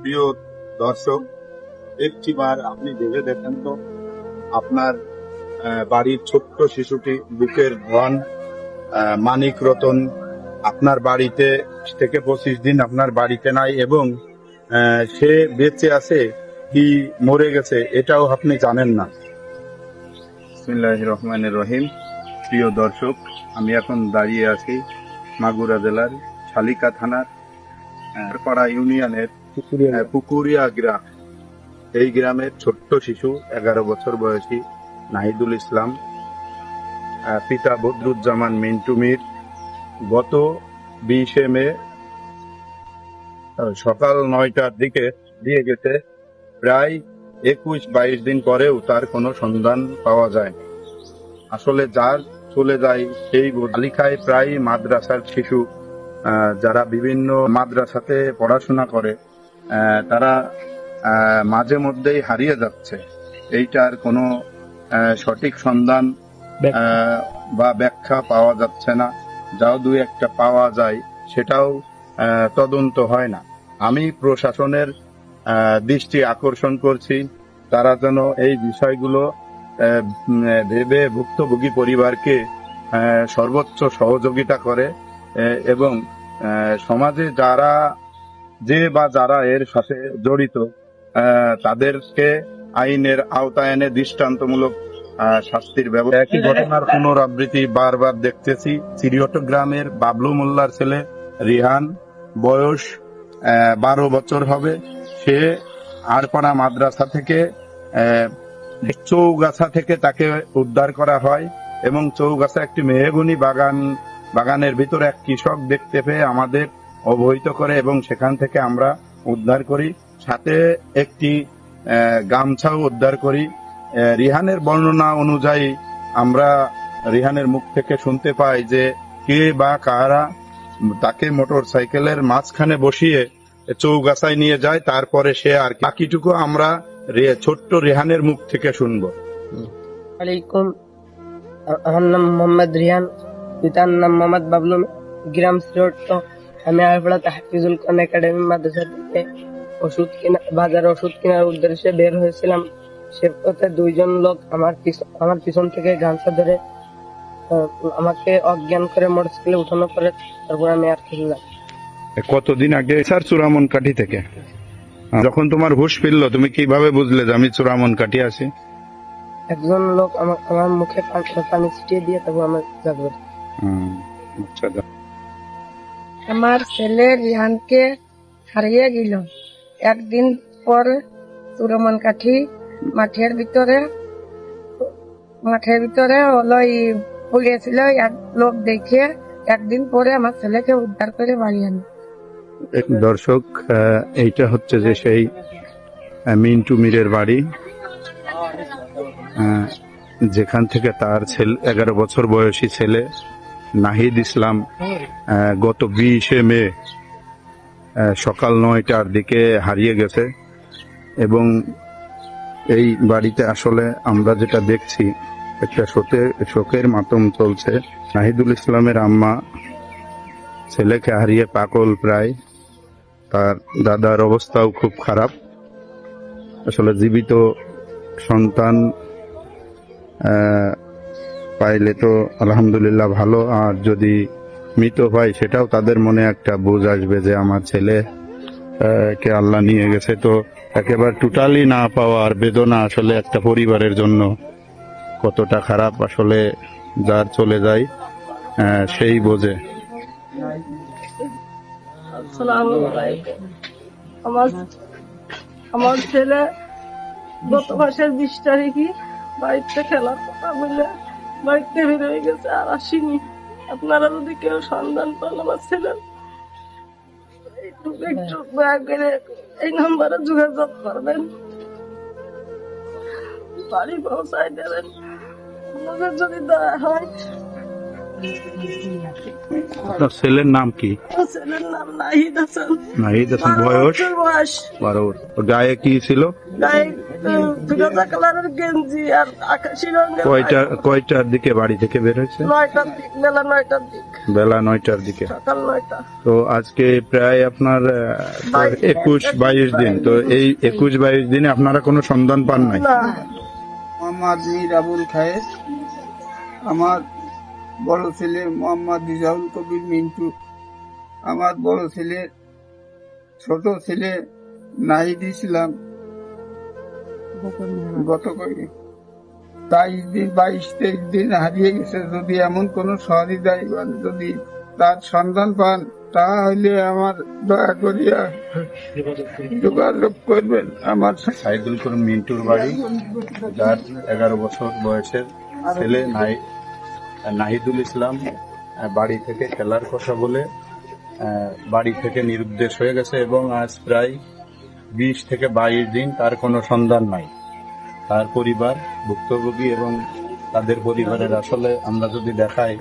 প্রিয় দর্শক, একটিবার আপনি ভেবে দেখেন তো, আপনার বাড়ির ছোট্ট শিশুটি বুকের ধন মানিক রতন, আপনার বাড়িতে থেকে পঁচিশ দিন আপনার বাড়িতে নাই এবং সে বেঁচে আছে কি মরে গেছে এটাও আপনি জানেন না। রহমানের রহিম। প্রিয় দর্শক, আমি এখন দাঁড়িয়ে আছি মাগুরা জেলার শালিকা থানার পাড়া ইউনিয়নের পুকুরিয়া গ্রাম। এই গ্রামের ছোট্ট শিশু, এগারো বছর বয়সী, নাহিদুল ইসলাম পিতা বদরুজ্জামান মিন্টু মির। গত বিশে মে সকাল নয়টার দিকে দিয়ে গেছে। প্রায় একুশ বাইশ দিন পরেও তার কোনো সন্ধান পাওয়া যায়। আসলে যার চলে যায় সেই তালিকায় প্রায় মাদ্রাসার শিশু যারা বিভিন্ন মাদ্রাসাতে পড়াশোনা করে তারা মাঝে মধ্যেই হারিয়ে যাচ্ছে। এইটার কোনো সঠিক সন্ধান বা ব্যাখ্যা পাওয়া যাচ্ছে না। যাও দুই একটা পাওয়া যায় সেটাও তদন্ত হয় না। আমি প্রশাসনের দৃষ্টি আকর্ষণ করছি। তারা যেন এই বিষয়গুলো ভেবে ভুক্তভোগী পরিবারকে সর্বোচ্চ সহযোগিতা করে এবং সমাজে যারা যে বা যারা এর সাথে জড়িত তাদেরকে আইনের আওতায় এনে দৃষ্টান্তমূলক শাস্তির ব্যবস্থা একই ঘটনার পুনরাবৃত্তি বারবার দেখতেছি। চিরিয়ট গ্রামের বাবলু মোল্লার ছেলে রিহান, বয়স বারো বছর হবে। সে আরপাড়া মাদ্রাসা থেকে চৌগাছা থেকে তাকে উদ্ধার করা হয় এবং চৌগাছা একটি মেহগুনি বাগান, বাগানের ভিতরে এক কৃষক দেখতে পেয়ে আমাদের অবহিত করে এবং সেখান থেকে আমরা উদ্ধার করি। সাথে একটি গামছাও উদ্ধার করি। রিহানের বর্ণনা অনুযায়ী আমরা রিহানের মুখ থেকে শুনতে পাই যে কে বা কারা তাকে মোটর সাইকেলের মাঝখানে বসিয়ে চৌগাছায় নিয়ে যায়, তারপরে সে আর বাকিটুকু আমরা ছোট্ট রেহানের মুখ থেকে শুনব। আলাইকুম। আমার নাম মোহাম্মদ রিয়ান পিতার নাম মোহাম্মদ বাবলু। গ্রাম তো আমি আরপাড়াতে হাফিজুল খান একাডেমি মাদ্রাসা থেকে ওষুধ কিনা বাজারে ওষুধ কেনার উদ্দেশ্যে বের হয়েছিলাম। সে পথে দুইজন লোক আমার আমার পিছন থেকে গামছা ধরে আমাকে অজ্ঞান করে মোটরসাইকেলে উঠানো করে তারপর আমি আর খেললাম কতদিন আগে স্যার চূড়ামন কাঠি থেকে? যখন তোমার হুশ ফিরলো তুমি কীভাবে বুঝলে যে আমি চূড়ামন কাঠি আছি? একজন লোক আমার আমার মুখে পানি- ছিটিয়ে দিয়ে তারপর আমার জাগবে আচ্ছা। আমার ছেলে রিহানকে হারিয়ে গেল। একদিন পর সুরমন কাঠি মাঠের ভিতরে মাঠের ভিতরে হলো পড়িয়েছিল এক লোক দেখে একদিন পরে আমার ছেলেকে উদ্ধার করে বাড়ি আনি দর্শক এইটা হচ্ছে যে সেই মিন্টু মিরের বাড়ি। যেখান থেকে তার ছেলে, এগারো বছর বয়সী ছেলে নাহিদ ইসলাম গত বিশে মে সকাল নয়টার দিকে হারিয়ে গেছে। এবং এই বাড়িতে আসলে আমরা যেটা দেখছি, একটা শোকে শোকের মাতম চলছে। নাহিদুল ইসলামের আম্মা, ছেলেকে হারিয়ে পাগল প্রায়। তার দাদার অবস্থাও খুব খারাপ। আসলে জীবিত সন্তান পাইলে তো আলহামদুলিল্লাহ ভালো। আর যদি মৃত হয় সেটাও তাদের মনে একটা বোঝ আসবে যে আমার ছেলে কে আল্লাহ নিয়ে গেছে। তো একেবারে টোটালি না পাওয়ার বেদনা আসলে একটা পরিবারের জন্য কতটা খারাপ আসলে যার চলে যায় সেই বোঝে। আমার ছেলে গত মাসের বিশ তারিখে বাড়িতে খেলার কথা বলে বাড়িতে বের হয়ে গেছে আর আসেনি। আপনারা যদি কেউ সন্ধান পান আমার ছেলের একটু একটু দয়া করে এই নম্বরে যোগাযোগ করবেন। বাড়ি পৌঁছায় দেবেন। আপনাদের যদি দয়া হয়। আপনার ছেলের নাম কি? ছেলের নাম নাহিদ হাসান। নাহিদ হাসান বয়স? বয়স। বারো গায়ে কি ছিল? গায়ে ফিরোজা কালারের গেঞ্জি আর আকাশি রঙের কয়টা কয়টার দিকে বাড়ি থেকে বের হয়েছে? নয়টার দিক বেলা নয়টার দিক। বেলা নয়টার দিকে। সকাল নয়টা। তো আজকে প্রায় আপনার একুশ বাইশ দিন। তো এই একুশ বাইশ দিনে আপনারা কোনো সন্ধান পান নাই? মোহাম্মদ মীর আবুল খায়ের আমার বড় ছেলে মোহাম্মদ রিজাউল কবির মিন্টু আমার বড় ছেলে ছোট ছেলে নাহিদ ইসলাম গত বাইশ দিন বাইশ তেইশ দিন হারিয়ে গেছে যদি এমন কোন সহৃদয় বা যদি তার সন্ধান পান তা হইলে আমার দয়া করিয়া যোগাযোগ করবেন। আমার সাইদুল করিম মিন্টুর বাড়ি যার এগারো বছর বয়সের ছেলে নাহি- নাহিদুল ইসলাম বাড়ি থেকে খেলার কথা বলে বাড়ি থেকে নিরুদ্দেশ হয়ে গেছে এবং আজ প্রায় বিশ থেকে বাইশ দিন তার কোনো সন্ধান নাই। তার পরিবার, ভুক্তভোগী এবং তাদের পরিবারের আসলে আমরা যদি দেখাই,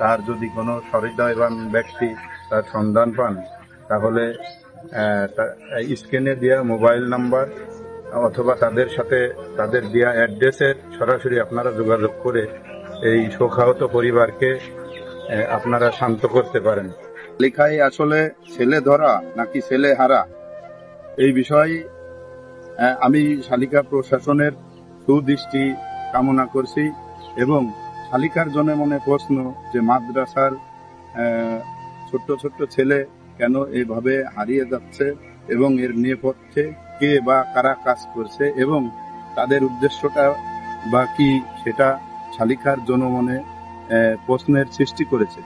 তার যদি কোনো সহৃদয়বান ব্যক্তি তার সন্ধান পান, তাহলে স্ক্রিনে দেওয়া মোবাইল নাম্বার অথবা তাদের সাথে তাদের দেওয়া অ্যাড্রেসের সরাসরি আপনারা যোগাযোগ করে এই শোকাহত পরিবারকে আপনারা শান্ত করতে পারেন। লেখায় আসলে ছেলে ধরা নাকি ছেলে হারা? এই বিষয়ে আমি শালিকা প্রশাসনের সুদৃষ্টি কামনা করছি এবং শালিকার জনে মনে প্রশ্ন যে মাদ্রাসার ছোট্ট ছোট্ট ছেলে কেন এভাবে হারিয়ে যাচ্ছে এবং এর নেপথ্যে কে বা কারা কাজ করছে এবং তাদের উদ্দেশ্যটা বা কি সেটা শালিকার জনমনে প্রশ্নের সৃষ্টি করেছে।